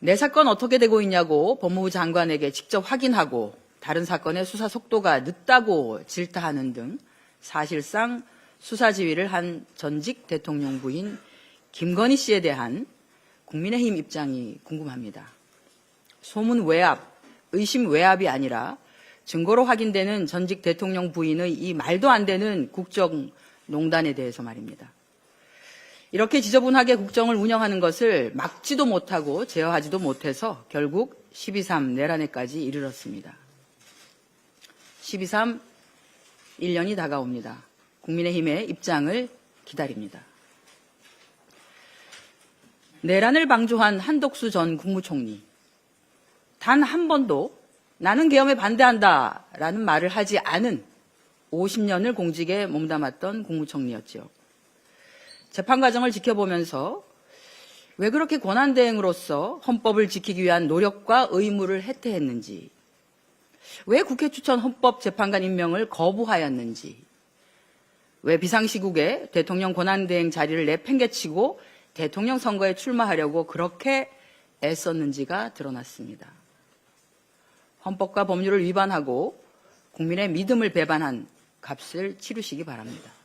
내 사건 어떻게 되고 있냐고 법무부 장관에게 직접 확인하고 다른 사건의 수사 속도가 늦다고 질타하는 등 사실상 수사 지휘를 한 전직 대통령 부인 김건희 씨에 대한 국민의힘 입장이 궁금합니다. 소문 외압, 의심 외압이 아니라 증거로 확인되는 전직 대통령 부인의 이 말도 안 되는 국정농단에 대해서 말입니다. 이렇게 지저분하게 국정을 운영하는 것을 막지도 못하고 제어하지도 못해서 결국 12.3 내란에까지 이르렀습니다. 12.3 1년이 다가옵니다. 국민의힘의 입장을 기다립니다. 내란을 방조한 한덕수 전 국무총리. 단 한 번도 나는 계엄에 반대한다 라는 말을 하지 않은 50년을 공직에 몸담았던 국무총리였죠. 재판 과정을 지켜보면서 왜 그렇게 권한대행으로서 헌법을 지키기 위한 노력과 의무를 해태했는지, 왜 국회 추천 헌법재판관 임명을 거부하였는지, 왜 비상시국에 대통령 권한대행 자리를 내팽개치고 대통령 선거에 출마하려고 그렇게 애썼는지가 드러났습니다. 헌법과 법률을 위반하고 국민의 믿음을 배반한 값을 치르시기 바랍니다.